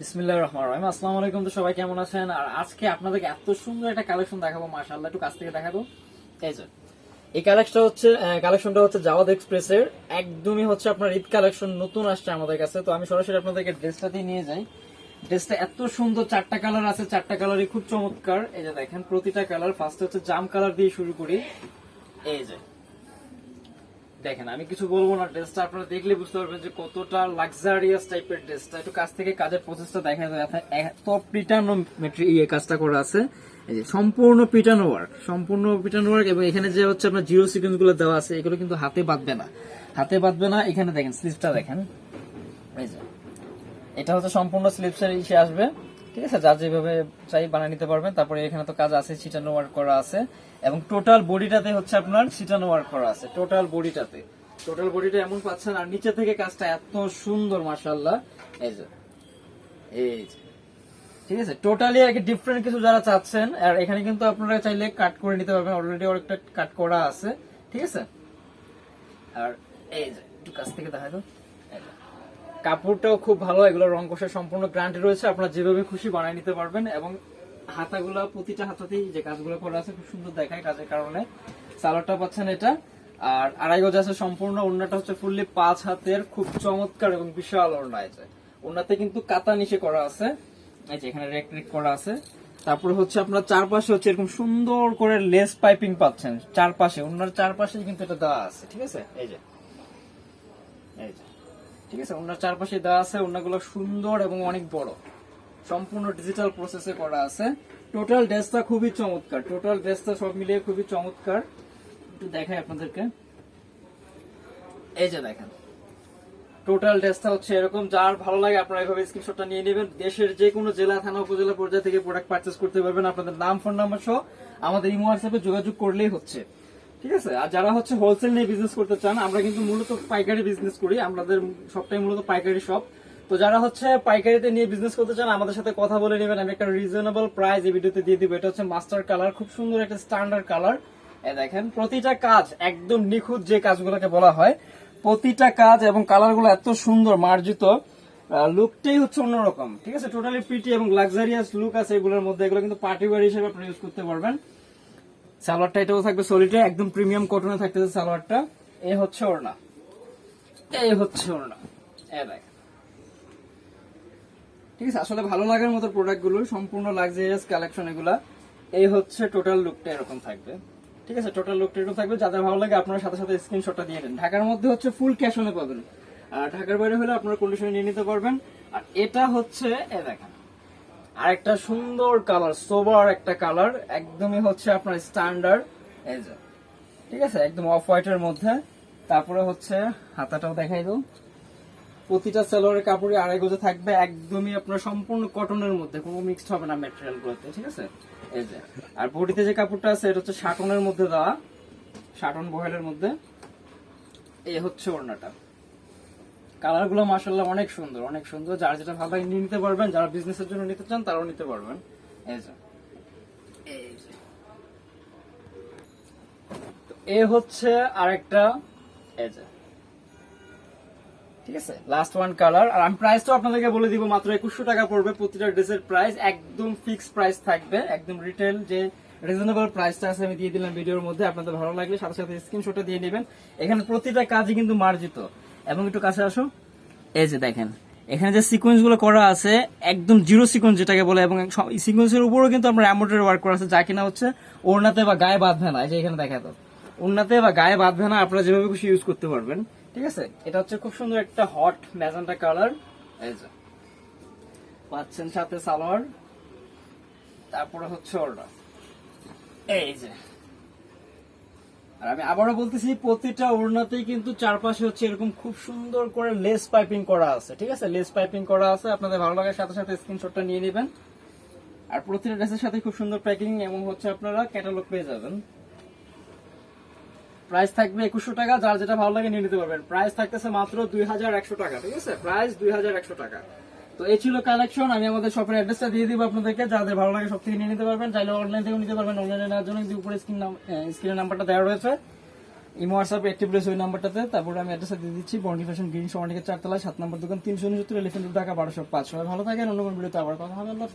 বিসমিল্লাহির রহমানির রহিম। আসসালামু আলাইকুম তো সবাই, কেমন আছেন? আর আজকে আপনাদেরকে এত সুন্দর একটা কালেকশন দেখাবো, মাশাআল্লাহ, একটু কাছ থেকে দেখাবো। এই যে, এই কালেকশনটা হচ্ছে কালেকশনটা হচ্ছে জাওয়াদ এক্সপ্রেসের। একদমই হচ্ছে আপনার ঈদ কালেকশন নতুন আসছে আমাদের কাছে। তো আমি সরাসরি আপনাদেরকে ড্রেসটা দিয়ে নিয়ে যাই। ড্রেসটা এত সুন্দর, চারটা কালার আছে, চারটা কালারই খুব চমৎকার। এই যে দেখেন, প্রতিটা কালার ফার্স্ট হচ্ছে জাম কালার দিয়ে শুরু করি। এই যে দেখেন, আমি কিছু বলব না, ড্রেসটা আপনারা দেখলে বুঝতে পারবেন যে কতটা লাক্সারিয়াস টাইপের ড্রেসটা। একটু কাছ থেকে কাজের প্রসেসটা দেখা যায়, এত- পিটানো ইয়ে কাজটা করা আছে। সম্পূর্ণ পিটানো ওয়ার্ক সম্পূর্ণ পিটানো ওয়ার্ক এবং এখানে যে হচ্ছে আপনার জিরো সিকোয়েন্সগুলো দেওয়া আছে, এগুলো কিন্তু হাতে বাঁধবে না। হাতে বাঁধবে না, এখানে দেখেন স্লিপটা দেখেন। এই যে, এটা হচ্ছে সম্পূর্ণ স্লিপসের ইসে আসবে। ঠিক আছে? যার যেভাবে চাই বানিয়ে নিতে পারবেন। তারপরে এখানে তো কাজ আছে ছিটানো ওয়ার্ক করা আছে। এবং টোটাল বডিটাতে হচ্ছে আপনার ছিটানো ওয়ার্ক করা আছে টোটাল বডিটাতে। টোটাল বডিটা এমন পাচ্ছেন, আর নিচে থেকে কাজটা এত সুন্দর মাশাল্লাহ এই যে এই যে। ঠিক আছে? টোটালি আর কি ডিফারেন্ট কিছু যারা চাচ্ছেন, আর এখানে কিন্তু আপনারা চাইলে কাট করে নিতে পারবেন। অলরেডি অনেকটা কাট করা আছে। ঠিক আছে? আর এই যে, একটু কাছ থেকে দেখা তো এই যে। কাপড়টাও খুব ভালো, এগুলো রং কষার সম্পূর্ণ গ্যারান্টি রয়েছে, আপনারা যেভাবে খুশি বানিয়ে নিতে পারবেন, এবং হাতাগুলো, প্রতিটা হাতাতেই যে কাজগুলো করা আছে খুব সুন্দর দেখায় কাজের কারণে। সালোয়ারটা পাচ্ছেন এটা, আর আড়াই গজ আছে সম্পূর্ণ, ওড়নাটা হচ্ছে ফুললি পাঁচ হাতের, খুব চমৎকার এবং বিশাল ওড়না আছে ওড়নাতে কিন্তু কাতা নিচে করা আছে, এই যে এখানে রেক রেক করা আছে। তারপরে হচ্ছে আপনার চারপাশে হচ্ছে এরকম সুন্দর করে লেস পাইপিং পাচ্ছেন চারপাশে ওনার চারপাশে কিন্তু এটা দেওয়া আছে, ঠিক আছে? এই যে এই যে। ঠিক আছে? ওনার চারপাশে দেওয়া আছে, ওনাগুলো সুন্দর এবং অনেক বড়। সম্পূর্ণ ডিজিটাল প্রসেসে করা আছে। টোটাল ড্রেসটা খুবই চমৎকার। টোটাল ড্রেসটা সব মিলিয়ে খুবই চমৎকার। একটু দেখাই আপনাদেরকে। এই যে দেখেন। টোটাল ড্রেসটা হচ্ছে এরকম। যার ভালো লাগে আপনারা এভাবে স্ক্রিনশটটা নিয়ে নেবেন। দেশের যে কোনো জেলা, থানা, উপজেলা পর্যায়ে থেকে প্রোডাক্ট পারচেস করতে পারবেন। আপনাদের নাম ফোন নাম্বার সহ আমাদের ইমো হোয়াটসঅ্যাপে যোগাযোগ করলেই হচ্ছে। ঠিক আছে? আর যারা হচ্ছে হোলসেল নিয়ে বিজনেস করতে চান, আমরা কিন্তু মূলত পাইকারি বিজনেস করি। আমাদের সবটাই মূলত পাইকারি শপ তো যারা হচ্ছে পাইকারিতে নিয়ে বিজনেস করতে চান, আমাদের সাথে কথা বলে নেবেন। আমি একটা রিজনেবল প্রাইস এই ভিডিওতে দিয়ে দিব। এটা হচ্ছে মাস্টার কালার খুব সুন্দর একটা স্ট্যান্ডার্ড কালার দেখেন, প্রতিটা কাজ একদম নিখুঁত যে কাজগুলোকে বলা হয়, প্রতিটা কাজ এবং কালারগুলো এত সুন্দর, মার্জিত। লুকটাই হচ্ছে অন্যরকম। ঠিক আছে? টোটালি প্রিটি এবং লাক্সারিয়াস লুক আছে এগুলোর মধ্যে। এগুলো কিন্তু পার্টি ওয়ার হিসেবে আপনি ইউজ করতে পারবেন। সালোয়ারটা এটাও থাকবে সলিডে, একদম প্রিমিয়াম কটনে থাকতেছে সালোয়ারটা। এ হচ্ছে ওড়না। এই হচ্ছে ওড়না। এ দেখ। ঠিক আছে, আসলে ভালো লাগার মতো প্রোডাক্টগুলো সম্পূর্ণ লাক্সারিয়াস কালেকশন এগুলা। এই হচ্ছে টোটাল লুকটা এরকম থাকবে। ঠিক আছে টোটাল লুকটা এরকম থাকবে। যাদের ভালো লাগে আপনার সাথে সাথে স্ক্রিনশটটা দিয়ে দেন ঢাকার মধ্যে হচ্ছে ফুল ক্যাশ অনে পাবেন। আর ঢাকার বাইরে হলে আপনারা কন্ডিশনে নিয়ে নিতে পারবেন। আর এটা হচ্ছে, এ দেখেন আর একটা সুন্দর কালার, সোবার একটা কালার, একদমই হচ্ছে আপনার স্ট্যান্ডার্ড এই যে, ঠিক আছে? একদম অফ হোয়াইটের মধ্যে। তারপরে হচ্ছে হাতাটাও দেখাই দাও প্রতিটা সেলোয়ারের কাপড়ে আড়াই গজে থাকবে, একদমই আপনার সম্পূর্ণ কটনের মধ্যে। কোনো মিক্সড হবে না ম্যাটেরিয়াল গুলোতে, ঠিক আছে? এই যে, আর বডিতে যে কাপড়টা আছে, এটা হচ্ছে শাটনের মধ্যে দেওয়া। শাটন বহেলের মধ্যে। এই হচ্ছে ওড়নাটা। কালারগুলো মাসাল্লাহ অনেক সুন্দর অনেক সুন্দর। যার যেটা ভালো নিয়ে নিতে পারবেন, যারা বিজনেসের জন্য নিতে চান, তারাও নিতে পারবেন। তো এ হচ্ছে আরেকটা ঠিক আছে? লাস্ট ওয়ান কালার আর আমি প্রাইসটাও আপনাদেরকে বলে দিব, মাত্র একুশশো টাকা পড়বে প্রতিটা ড্রেসের প্রাইস একদম ফিক্সড প্রাইস থাকবে, একদম রিটেল যে রিজনেবল প্রাইসটা আছে, আমি দিয়ে দিলাম ভিডিওর মধ্যে। আপনাদের ভালো লাগলে সাথে সাথে স্ক্রিনশটটা দিয়ে নেবেন। এখানে প্রতিটা কাজই কিন্তু মার্জিত। এবং একটু কাছে আসো। এই যে দেখেন, এখানে যে সিকোয়েন্সগুলো করা আছে, একদম জিরো সিকোয়েন্স যেটাকে বলে, এবং সিকোয়েন্সের উপরও কিন্তু আমরা অ্যামোটার ওয়ার্ক করা আছে, যা কিনা হচ্ছে ওড়নাতে বা গায়ে বাঁধবে না। এই যে এখানে দেখা তো ওড়নাতে বা গায়ে বাঁধবে না, আপনারা যেভাবে খুশি ইউজ করতে পারবেন। ঠিক আছে? এটা হচ্ছে খুব সুন্দর একটা হট ম্যাজেন্টা কালার এই যে, পাচ্ছেন সাথে সালোয়ার। তারপরে হচ্ছে ওড়না। এই যে আর আমি আবারও বলতেছি, প্রতিটা ওড়নাতেই কিন্তু চারপাশে হচ্ছে এরকম খুব সুন্দর করে লেস পাইপিং করা আছে, ঠিক আছে? লেস পাইপিং করা আছে, আপনাদের ভালো লাগার সাথে সাথে স্ক্রিনশটটা নিয়ে নেবেন। আর প্রতিটা ড্রেসের সাথে খুব সুন্দর প্যাকিং এবং হচ্ছে আপনারা, ক্যাটালগ পেয়ে যাবেন। প্রাইস থাকবে একুশশো টাকা, যার যেটা ভালো লাগে নিয়ে নিতে পারবেন। প্রাইস থাকতেছে মাত্র দুই হাজার একশো টাকা, ঠিক আছে? প্রাইস দুই হাজার একশো টাকা। তো এই ছিল কালেকশন আমি আমাদের শপের অ্যাড্রেসটা দিয়ে দিব আপনাদেরকে। যাদের ভালো লাগে সব থেকে নিয়ে নিতে পারবেন। চাইলে অনলাইন থেকেও নিতে পারবেন। অনলাইনে নেওয়ার জন্য উপরে স্ক্রিন স্ক্রিনের নাম্বারটা দেওয়া রয়েছে। ইমো হোয়াটসঅ্যাপ একটি প্লেস ওই নাম্বারটাতে তারপরে আমি অ্যাড্রেসটা দিয়ে দিচ্ছি। বন্ডি ফ্যাশন গ্রিন সোয়ানিকের চারতলায় সাত নম্বর দোকান, তিনশো উনসত্তর এলিফেন্ট টাকা বারোশো পাঁচ। সবাই ভালো থাকেন। অন্য কোনো ভিডিওতে আবার কথা হবে। আল্লাহ